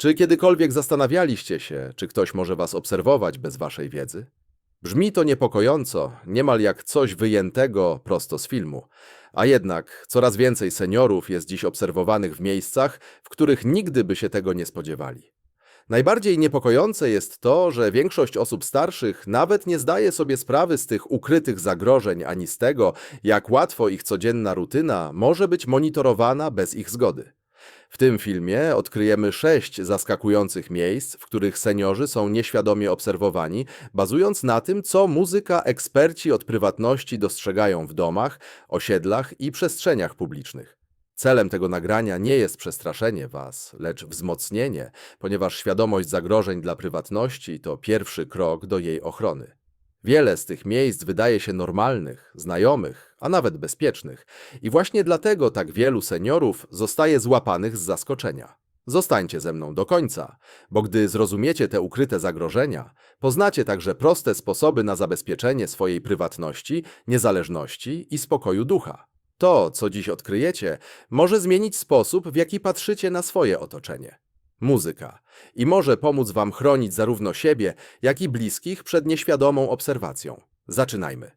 Czy kiedykolwiek zastanawialiście się, czy ktoś może was obserwować bez waszej wiedzy? Brzmi to niepokojąco, niemal jak coś wyjętego prosto z filmu. A jednak coraz więcej seniorów jest dziś obserwowanych w miejscach, w których nigdy by się tego nie spodziewali. Najbardziej niepokojące jest to, że większość osób starszych nawet nie zdaje sobie sprawy z tych ukrytych zagrożeń ani z tego, jak łatwo ich codzienna rutyna może być monitorowana bez ich zgody. W tym filmie odkryjemy sześć zaskakujących miejsc, w których seniorzy są nieświadomie obserwowani, bazując na tym, co muzyka eksperci od prywatności dostrzegają w domach, osiedlach i przestrzeniach publicznych. Celem tego nagrania nie jest przestraszenie Was, lecz wzmocnienie, ponieważ świadomość zagrożeń dla prywatności to pierwszy krok do jej ochrony. Wiele z tych miejsc wydaje się normalnych, znajomych, a nawet bezpiecznych, i właśnie dlatego tak wielu seniorów zostaje złapanych z zaskoczenia. Zostańcie ze mną do końca, bo gdy zrozumiecie te ukryte zagrożenia, poznacie także proste sposoby na zabezpieczenie swojej prywatności, niezależności i spokoju ducha. To, co dziś odkryjecie, może zmienić sposób, w jaki patrzycie na swoje otoczenie. Muzyka. I może pomóc Wam chronić zarówno siebie, jak i bliskich przed nieświadomą obserwacją. Zaczynajmy.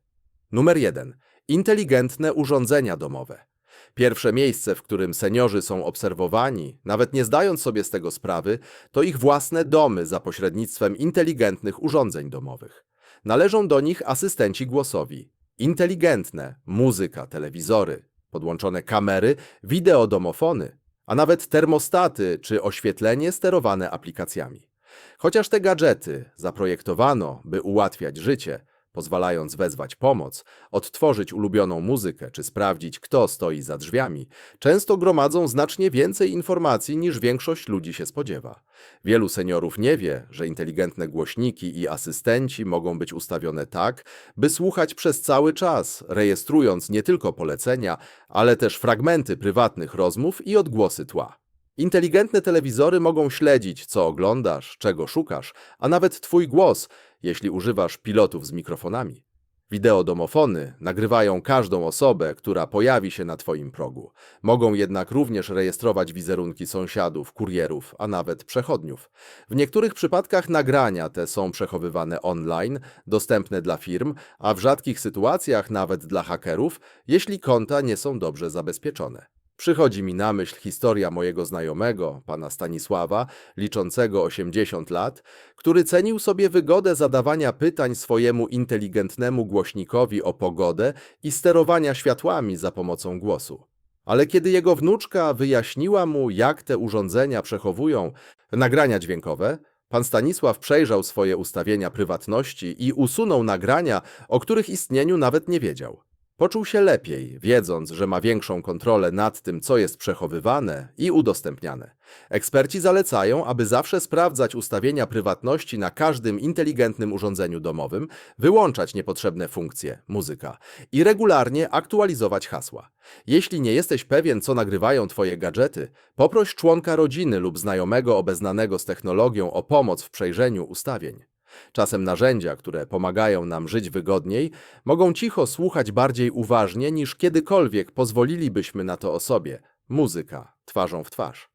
Numer 1. Inteligentne urządzenia domowe. Pierwsze miejsce, w którym seniorzy są obserwowani, nawet nie zdając sobie z tego sprawy, to ich własne domy za pośrednictwem inteligentnych urządzeń domowych. Należą do nich asystenci głosowi, inteligentne, muzyka, telewizory, podłączone kamery, wideodomofony, a nawet termostaty czy oświetlenie sterowane aplikacjami. Chociaż te gadżety zaprojektowano, by ułatwiać życie, pozwalając wezwać pomoc, odtworzyć ulubioną muzykę czy sprawdzić, kto stoi za drzwiami, często gromadzą znacznie więcej informacji niż większość ludzi się spodziewa. Wielu seniorów nie wie, że inteligentne głośniki i asystenci mogą być ustawione tak, by słuchać przez cały czas, rejestrując nie tylko polecenia, ale też fragmenty prywatnych rozmów i odgłosy tła. Inteligentne telewizory mogą śledzić, co oglądasz, czego szukasz, a nawet Twój głos, jeśli używasz pilotów z mikrofonami. Wideodomofony nagrywają każdą osobę, która pojawi się na Twoim progu. Mogą jednak również rejestrować wizerunki sąsiadów, kurierów, a nawet przechodniów. W niektórych przypadkach nagrania te są przechowywane online, dostępne dla firm, a w rzadkich sytuacjach nawet dla hakerów, jeśli konta nie są dobrze zabezpieczone. Przychodzi mi na myśl historia mojego znajomego, pana Stanisława, liczącego 80 lat, który cenił sobie wygodę zadawania pytań swojemu inteligentnemu głośnikowi o pogodę i sterowania światłami za pomocą głosu. Ale kiedy jego wnuczka wyjaśniła mu, jak te urządzenia przechowują nagrania dźwiękowe, pan Stanisław przejrzał swoje ustawienia prywatności i usunął nagrania, o których istnieniu nawet nie wiedział. Poczuł się lepiej, wiedząc, że ma większą kontrolę nad tym, co jest przechowywane i udostępniane. Eksperci zalecają, aby zawsze sprawdzać ustawienia prywatności na każdym inteligentnym urządzeniu domowym, wyłączać niepotrzebne funkcje, muzyka i regularnie aktualizować hasła. Jeśli nie jesteś pewien, co nagrywają Twoje gadżety, poproś członka rodziny lub znajomego obeznanego z technologią o pomoc w przejrzeniu ustawień. Czasem narzędzia, które pomagają nam żyć wygodniej, mogą cicho słuchać bardziej uważnie niż kiedykolwiek pozwolilibyśmy na to osobie. Muzyka, twarzą w twarz.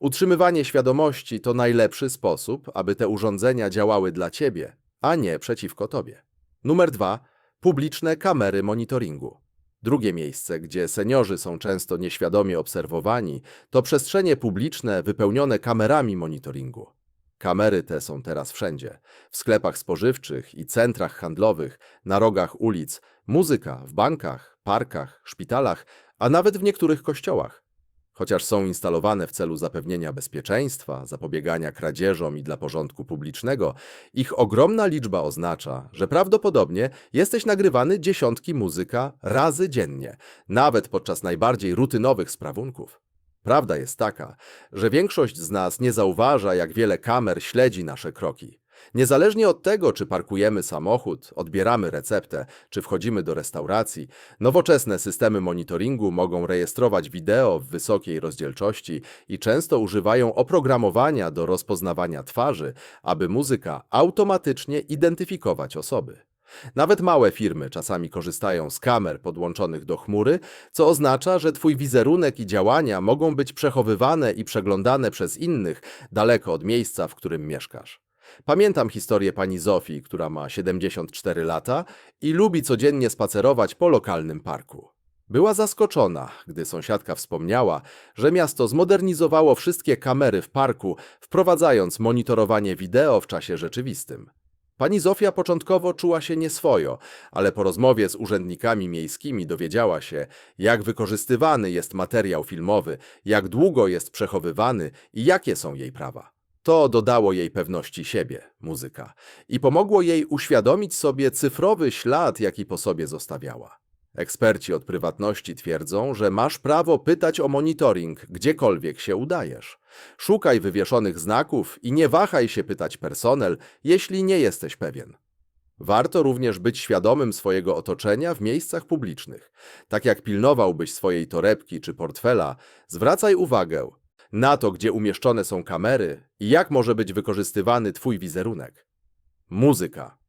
Utrzymywanie świadomości to najlepszy sposób, aby te urządzenia działały dla ciebie, a nie przeciwko tobie. Numer dwa. Publiczne kamery monitoringu. Drugie miejsce, gdzie seniorzy są często nieświadomie obserwowani, to przestrzenie publiczne wypełnione kamerami monitoringu. Kamery te są teraz wszędzie. W sklepach spożywczych i centrach handlowych, na rogach ulic, muzyka w bankach, parkach, szpitalach, a nawet w niektórych kościołach. Chociaż są instalowane w celu zapewnienia bezpieczeństwa, zapobiegania kradzieżom i dla porządku publicznego, ich ogromna liczba oznacza, że prawdopodobnie jesteś nagrywany dziesiątki muzyka razy dziennie, nawet podczas najbardziej rutynowych sprawunków. Prawda jest taka, że większość z nas nie zauważa, jak wiele kamer śledzi nasze kroki. Niezależnie od tego, czy parkujemy samochód, odbieramy receptę, czy wchodzimy do restauracji, nowoczesne systemy monitoringu mogą rejestrować wideo w wysokiej rozdzielczości i często używają oprogramowania do rozpoznawania twarzy, aby muzyka automatycznie identyfikować osoby. Nawet małe firmy czasami korzystają z kamer podłączonych do chmury, co oznacza, że Twój wizerunek i działania mogą być przechowywane i przeglądane przez innych daleko od miejsca, w którym mieszkasz. Pamiętam historię pani Zofii, która ma 74 lata i lubi codziennie spacerować po lokalnym parku. Była zaskoczona, gdy sąsiadka wspomniała, że miasto zmodernizowało wszystkie kamery w parku, wprowadzając monitorowanie wideo w czasie rzeczywistym. Pani Zofia początkowo czuła się nieswojo, ale po rozmowie z urzędnikami miejskimi dowiedziała się, jak wykorzystywany jest materiał filmowy, jak długo jest przechowywany i jakie są jej prawa. To dodało jej pewności siebie, muzyka, i pomogło jej uświadomić sobie cyfrowy ślad, jaki po sobie zostawiała. Eksperci od prywatności twierdzą, że masz prawo pytać o monitoring, gdziekolwiek się udajesz. Szukaj wywieszonych znaków i nie wahaj się pytać personel, jeśli nie jesteś pewien. Warto również być świadomym swojego otoczenia w miejscach publicznych. Tak jak pilnowałbyś swojej torebki czy portfela, zwracaj uwagę na to, gdzie umieszczone są kamery i jak może być wykorzystywany Twój wizerunek. Muzyka.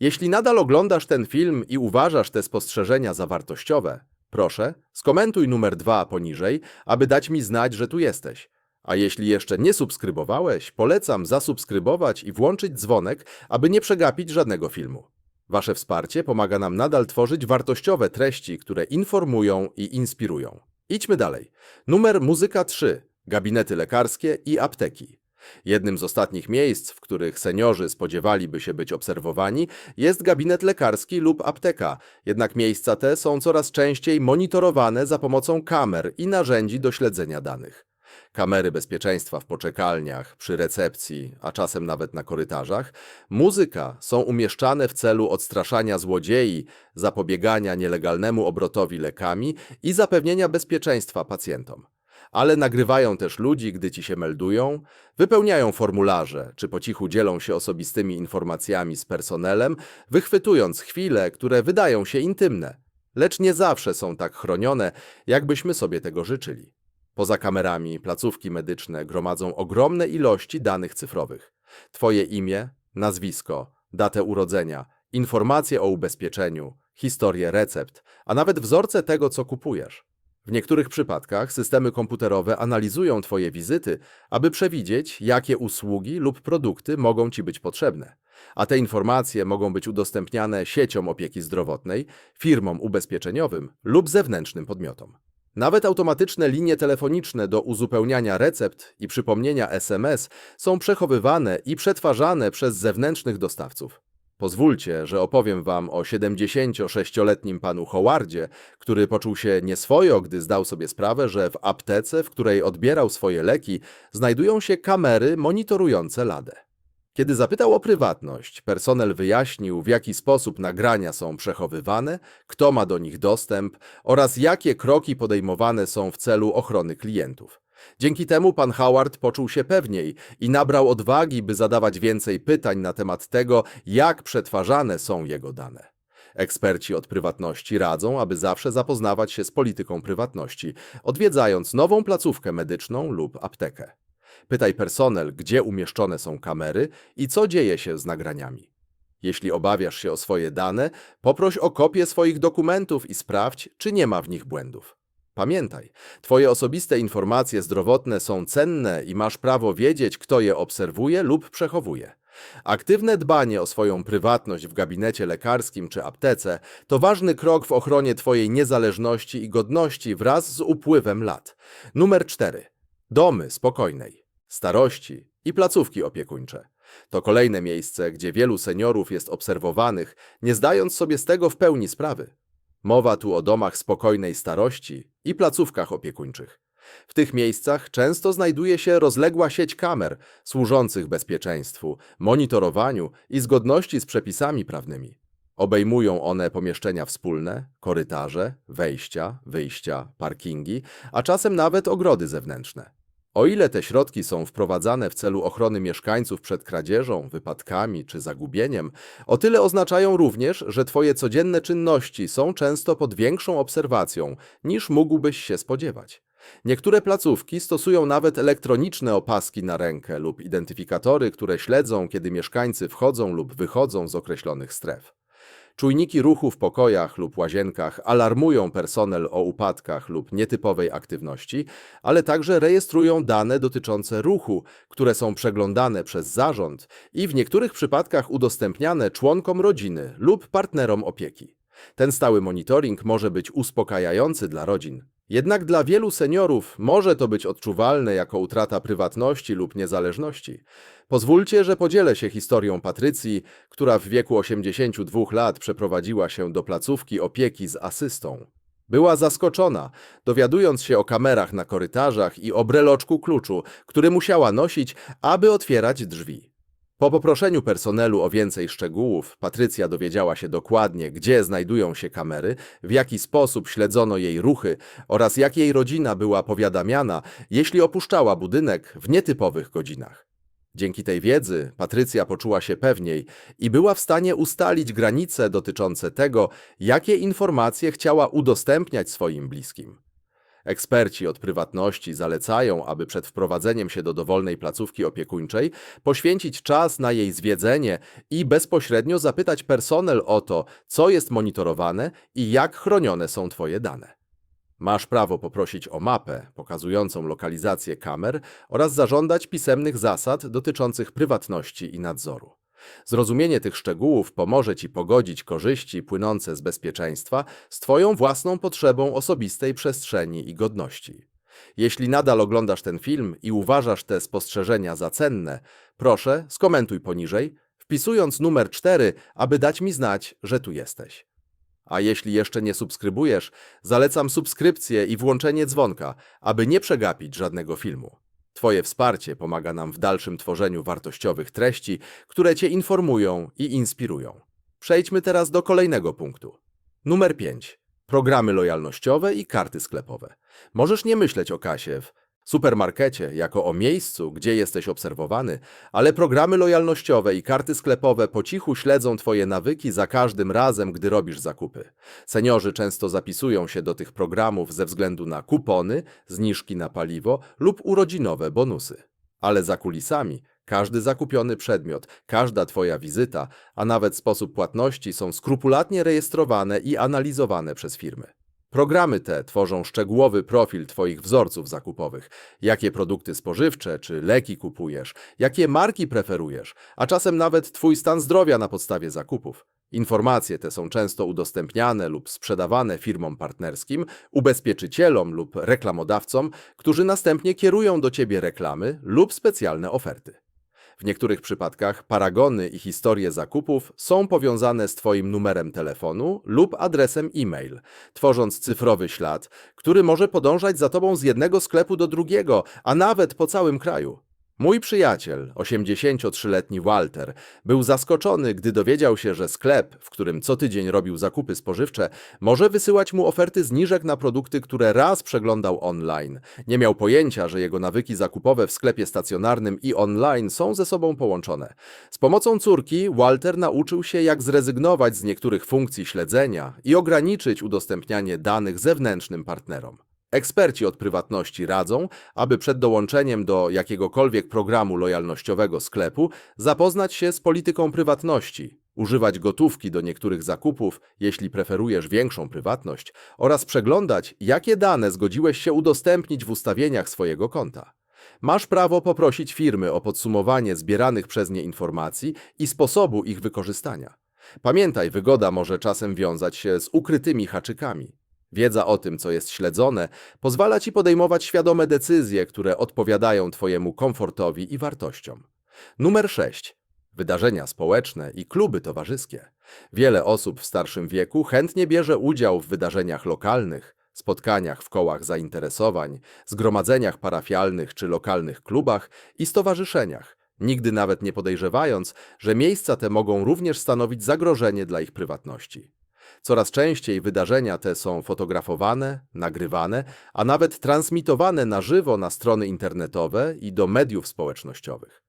Jeśli nadal oglądasz ten film i uważasz te spostrzeżenia za wartościowe, proszę, skomentuj numer 2 poniżej, aby dać mi znać, że tu jesteś. A jeśli jeszcze nie subskrybowałeś, polecam zasubskrybować i włączyć dzwonek, aby nie przegapić żadnego filmu. Wasze wsparcie pomaga nam nadal tworzyć wartościowe treści, które informują i inspirują. Idźmy dalej. Numer muzyka 3. Gabinety lekarskie i apteki. Jednym z ostatnich miejsc, w których seniorzy spodziewaliby się być obserwowani, jest gabinet lekarski lub apteka, jednak miejsca te są coraz częściej monitorowane za pomocą kamer i narzędzi do śledzenia danych. Kamery bezpieczeństwa w poczekalniach, przy recepcji, a czasem nawet na korytarzach, muzyka są umieszczane w celu odstraszania złodziei, zapobiegania nielegalnemu obrotowi lekami i zapewnienia bezpieczeństwa pacjentom ale nagrywają też ludzi, gdy ci się meldują, wypełniają formularze, czy po cichu dzielą się osobistymi informacjami z personelem, wychwytując chwile, które wydają się intymne, lecz nie zawsze są tak chronione, jakbyśmy sobie tego życzyli. Poza kamerami, placówki medyczne gromadzą ogromne ilości danych cyfrowych. Twoje imię, nazwisko, datę urodzenia, informacje o ubezpieczeniu, historię recept, a nawet wzorce tego, co kupujesz. W niektórych przypadkach systemy komputerowe analizują Twoje wizyty, aby przewidzieć, jakie usługi lub produkty mogą Ci być potrzebne. A te informacje mogą być udostępniane sieciom opieki zdrowotnej, firmom ubezpieczeniowym lub zewnętrznym podmiotom. Nawet automatyczne linie telefoniczne do uzupełniania recept i przypomnienia SMS są przechowywane i przetwarzane przez zewnętrznych dostawców. Pozwólcie, że opowiem wam o 76-letnim panu Howardzie, który poczuł się nieswojo, gdy zdał sobie sprawę, że w aptece, w której odbierał swoje leki, znajdują się kamery monitorujące ladę. Kiedy zapytał o prywatność, personel wyjaśnił, w jaki sposób nagrania są przechowywane, kto ma do nich dostęp oraz jakie kroki podejmowane są w celu ochrony klientów. Dzięki temu pan Howard poczuł się pewniej i nabrał odwagi, by zadawać więcej pytań na temat tego, jak przetwarzane są jego dane. Eksperci od prywatności radzą, aby zawsze zapoznawać się z polityką prywatności, odwiedzając nową placówkę medyczną lub aptekę. Pytaj personel, gdzie umieszczone są kamery i co dzieje się z nagraniami. Jeśli obawiasz się o swoje dane, poproś o kopię swoich dokumentów i sprawdź, czy nie ma w nich błędów. Pamiętaj, Twoje osobiste informacje zdrowotne są cenne i masz prawo wiedzieć, kto je obserwuje lub przechowuje. Aktywne dbanie o swoją prywatność w gabinecie lekarskim czy aptece to ważny krok w ochronie Twojej niezależności i godności wraz z upływem lat. Numer 4. Domy spokojnej, starości i placówki opiekuńcze. To kolejne miejsce, gdzie wielu seniorów jest obserwowanych, nie zdając sobie z tego w pełni sprawy. Mowa tu o domach spokojnej starości i placówkach opiekuńczych. W tych miejscach często znajduje się rozległa sieć kamer służących bezpieczeństwu, monitorowaniu i zgodności z przepisami prawnymi. Obejmują one pomieszczenia wspólne, korytarze, wejścia, wyjścia, parkingi, a czasem nawet ogrody zewnętrzne. O ile te środki są wprowadzane w celu ochrony mieszkańców przed kradzieżą, wypadkami czy zagubieniem, o tyle oznaczają również, że Twoje codzienne czynności są często pod większą obserwacją niż mógłbyś się spodziewać. Niektóre placówki stosują nawet elektroniczne opaski na rękę lub identyfikatory, które śledzą, kiedy mieszkańcy wchodzą lub wychodzą z określonych stref. Czujniki ruchu w pokojach lub łazienkach alarmują personel o upadkach lub nietypowej aktywności, ale także rejestrują dane dotyczące ruchu, które są przeglądane przez zarząd i w niektórych przypadkach udostępniane członkom rodziny lub partnerom opieki. Ten stały monitoring może być uspokajający dla rodzin. Jednak dla wielu seniorów może to być odczuwalne jako utrata prywatności lub niezależności. Pozwólcie, że podzielę się historią Patrycji, która w wieku 82 lat przeprowadziła się do placówki opieki z asystą. Była zaskoczona, dowiadując się o kamerach na korytarzach i o breloczku kluczu, który musiała nosić, aby otwierać drzwi. Po poproszeniu personelu o więcej szczegółów, Patrycja dowiedziała się dokładnie, gdzie znajdują się kamery, w jaki sposób śledzono jej ruchy oraz jak jej rodzina była powiadamiana, jeśli opuszczała budynek w nietypowych godzinach. Dzięki tej wiedzy Patrycja poczuła się pewniej i była w stanie ustalić granice dotyczące tego, jakie informacje chciała udostępniać swoim bliskim. Eksperci od prywatności zalecają, aby przed wprowadzeniem się do dowolnej placówki opiekuńczej poświęcić czas na jej zwiedzenie i bezpośrednio zapytać personel o to, co jest monitorowane i jak chronione są Twoje dane. Masz prawo poprosić o mapę pokazującą lokalizację kamer oraz zażądać pisemnych zasad dotyczących prywatności i nadzoru. Zrozumienie tych szczegółów pomoże Ci pogodzić korzyści płynące z bezpieczeństwa z Twoją własną potrzebą osobistej przestrzeni i godności. Jeśli nadal oglądasz ten film i uważasz te spostrzeżenia za cenne, proszę skomentuj poniżej, wpisując numer 4, aby dać mi znać, że tu jesteś. A jeśli jeszcze nie subskrybujesz, zalecam subskrypcję i włączenie dzwonka, aby nie przegapić żadnego filmu. Twoje wsparcie pomaga nam w dalszym tworzeniu wartościowych treści, które Cię informują i inspirują. Przejdźmy teraz do kolejnego punktu. Numer 5. Programy lojalnościowe i karty sklepowe. Możesz nie myśleć o kasie w supermarkecie jako o miejscu, gdzie jesteś obserwowany, ale programy lojalnościowe i karty sklepowe po cichu śledzą Twoje nawyki za każdym razem, gdy robisz zakupy. Seniorzy często zapisują się do tych programów ze względu na kupony, zniżki na paliwo lub urodzinowe bonusy. Ale za kulisami każdy zakupiony przedmiot, każda Twoja wizyta, a nawet sposób płatności są skrupulatnie rejestrowane i analizowane przez firmy. Programy te tworzą szczegółowy profil Twoich wzorców zakupowych, jakie produkty spożywcze czy leki kupujesz, jakie marki preferujesz, a czasem nawet Twój stan zdrowia na podstawie zakupów. Informacje te są często udostępniane lub sprzedawane firmom partnerskim, ubezpieczycielom lub reklamodawcom, którzy następnie kierują do Ciebie reklamy lub specjalne oferty. W niektórych przypadkach paragony i historie zakupów są powiązane z Twoim numerem telefonu lub adresem e-mail, tworząc cyfrowy ślad, który może podążać za Tobą z jednego sklepu do drugiego, a nawet po całym kraju. Mój przyjaciel, 83-letni Walter, był zaskoczony, gdy dowiedział się, że sklep, w którym co tydzień robił zakupy spożywcze, może wysyłać mu oferty zniżek na produkty, które raz przeglądał online. Nie miał pojęcia, że jego nawyki zakupowe w sklepie stacjonarnym i online są ze sobą połączone. Z pomocą córki Walter nauczył się, jak zrezygnować z niektórych funkcji śledzenia i ograniczyć udostępnianie danych zewnętrznym partnerom. Eksperci od prywatności radzą, aby przed dołączeniem do jakiegokolwiek programu lojalnościowego sklepu zapoznać się z polityką prywatności, używać gotówki do niektórych zakupów, jeśli preferujesz większą prywatność, oraz przeglądać, jakie dane zgodziłeś się udostępnić w ustawieniach swojego konta. Masz prawo poprosić firmy o podsumowanie zbieranych przez nie informacji i sposobu ich wykorzystania. Pamiętaj, wygoda może czasem wiązać się z ukrytymi haczykami. Wiedza o tym, co jest śledzone, pozwala ci podejmować świadome decyzje, które odpowiadają Twojemu komfortowi i wartościom. Numer 6. Wydarzenia społeczne i kluby towarzyskie. Wiele osób w starszym wieku chętnie bierze udział w wydarzeniach lokalnych, spotkaniach w kołach zainteresowań, zgromadzeniach parafialnych czy lokalnych klubach i stowarzyszeniach, nigdy nawet nie podejrzewając, że miejsca te mogą również stanowić zagrożenie dla ich prywatności. Coraz częściej wydarzenia te są fotografowane, nagrywane, a nawet transmitowane na żywo na strony internetowe i do mediów społecznościowych.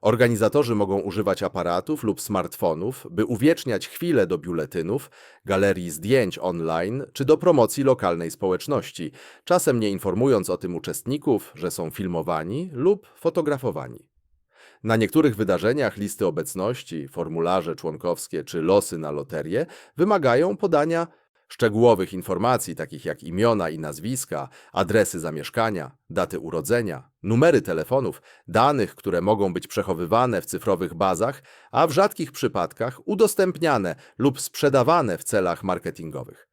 Organizatorzy mogą używać aparatów lub smartfonów, by uwieczniać chwile do biuletynów, galerii zdjęć online czy do promocji lokalnej społeczności, czasem nie informując o tym uczestników, że są filmowani lub fotografowani. Na niektórych wydarzeniach listy obecności, formularze członkowskie czy losy na loterię wymagają podania szczegółowych informacji takich jak imiona i nazwiska, adresy zamieszkania, daty urodzenia, numery telefonów, danych, które mogą być przechowywane w cyfrowych bazach, a w rzadkich przypadkach udostępniane lub sprzedawane w celach marketingowych.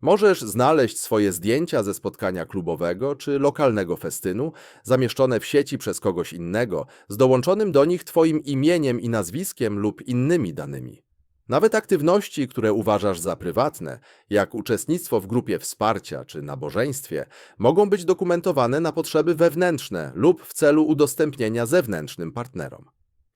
Możesz znaleźć swoje zdjęcia ze spotkania klubowego czy lokalnego festynu, zamieszczone w sieci przez kogoś innego, z dołączonym do nich Twoim imieniem i nazwiskiem lub innymi danymi. Nawet aktywności, które uważasz za prywatne, jak uczestnictwo w grupie wsparcia czy nabożeństwie, mogą być dokumentowane na potrzeby wewnętrzne lub w celu udostępnienia zewnętrznym partnerom.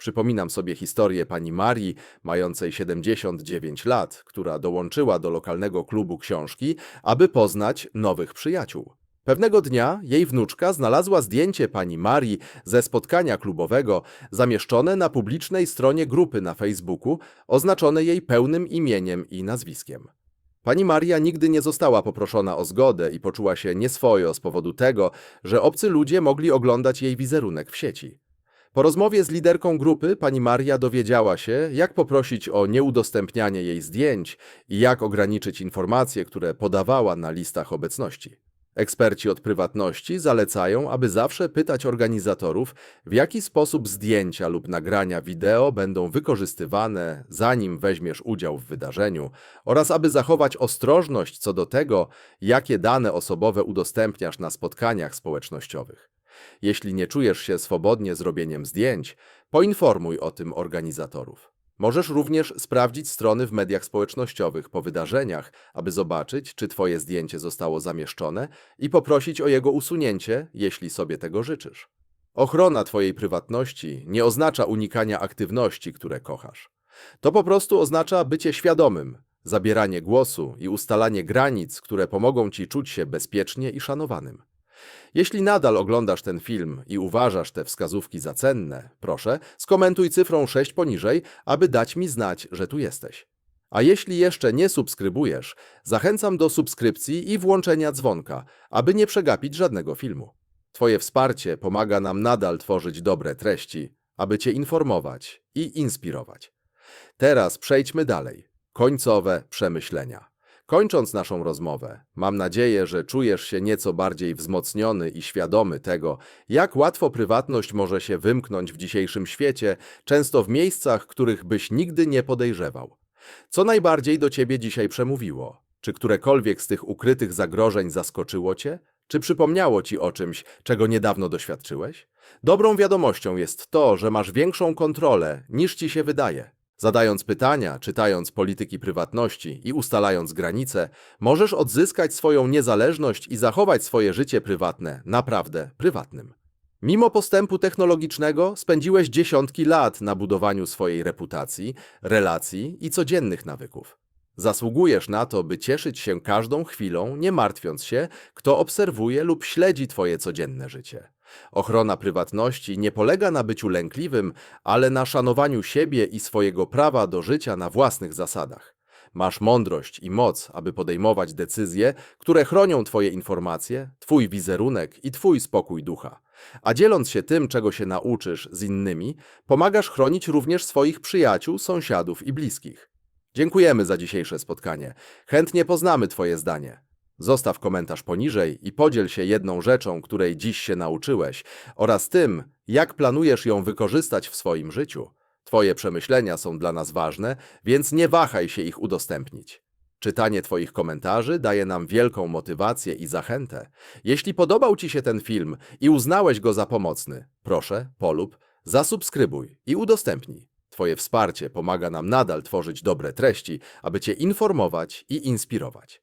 Przypominam sobie historię pani Marii, mającej 79 lat, która dołączyła do lokalnego klubu książki, aby poznać nowych przyjaciół. Pewnego dnia jej wnuczka znalazła zdjęcie pani Marii ze spotkania klubowego zamieszczone na publicznej stronie grupy na Facebooku, oznaczone jej pełnym imieniem i nazwiskiem. Pani Maria nigdy nie została poproszona o zgodę i poczuła się nieswojo z powodu tego, że obcy ludzie mogli oglądać jej wizerunek w sieci. Po rozmowie z liderką grupy pani Maria dowiedziała się, jak poprosić o nieudostępnianie jej zdjęć i jak ograniczyć informacje, które podawała na listach obecności. Eksperci od prywatności zalecają, aby zawsze pytać organizatorów, w jaki sposób zdjęcia lub nagrania wideo będą wykorzystywane, zanim weźmiesz udział w wydarzeniu, oraz aby zachować ostrożność co do tego, jakie dane osobowe udostępniasz na spotkaniach społecznościowych. Jeśli nie czujesz się swobodnie z robieniem zdjęć, poinformuj o tym organizatorów. Możesz również sprawdzić strony w mediach społecznościowych po wydarzeniach, aby zobaczyć, czy Twoje zdjęcie zostało zamieszczone i poprosić o jego usunięcie, jeśli sobie tego życzysz. Ochrona Twojej prywatności nie oznacza unikania aktywności, które kochasz. To po prostu oznacza bycie świadomym, zabieranie głosu i ustalanie granic, które pomogą Ci czuć się bezpiecznie i szanowanym. Jeśli nadal oglądasz ten film i uważasz te wskazówki za cenne, proszę, skomentuj cyfrą 6 poniżej, aby dać mi znać, że tu jesteś. A jeśli jeszcze nie subskrybujesz, zachęcam do subskrypcji i włączenia dzwonka, aby nie przegapić żadnego filmu. Twoje wsparcie pomaga nam nadal tworzyć dobre treści, aby Cię informować i inspirować. Teraz przejdźmy dalej. Końcowe przemyślenia. Kończąc naszą rozmowę, mam nadzieję, że czujesz się nieco bardziej wzmocniony i świadomy tego, jak łatwo prywatność może się wymknąć w dzisiejszym świecie, często w miejscach, których byś nigdy nie podejrzewał. Co najbardziej do ciebie dzisiaj przemówiło? Czy którekolwiek z tych ukrytych zagrożeń zaskoczyło cię? Czy przypomniało ci o czymś, czego niedawno doświadczyłeś? Dobrą wiadomością jest to, że masz większą kontrolę niż ci się wydaje. Zadając pytania, czytając polityki prywatności i ustalając granice, możesz odzyskać swoją niezależność i zachować swoje życie prywatne naprawdę prywatnym. Mimo postępu technologicznego spędziłeś dziesiątki lat na budowaniu swojej reputacji, relacji i codziennych nawyków. Zasługujesz na to, by cieszyć się każdą chwilą, nie martwiąc się, kto obserwuje lub śledzi Twoje codzienne życie. Ochrona prywatności nie polega na byciu lękliwym, ale na szanowaniu siebie i swojego prawa do życia na własnych zasadach. Masz mądrość i moc, aby podejmować decyzje, które chronią Twoje informacje, Twój wizerunek i Twój spokój ducha. A dzieląc się tym, czego się nauczysz z innymi, pomagasz chronić również swoich przyjaciół, sąsiadów i bliskich. Dziękujemy za dzisiejsze spotkanie. Chętnie poznamy Twoje zdanie. Zostaw komentarz poniżej i podziel się jedną rzeczą, której dziś się nauczyłeś, oraz tym, jak planujesz ją wykorzystać w swoim życiu. Twoje przemyślenia są dla nas ważne, więc nie wahaj się ich udostępnić. Czytanie Twoich komentarzy daje nam wielką motywację i zachętę. Jeśli podobał Ci się ten film i uznałeś go za pomocny, proszę, polub, zasubskrybuj i udostępnij. Twoje wsparcie pomaga nam nadal tworzyć dobre treści, aby Cię informować i inspirować.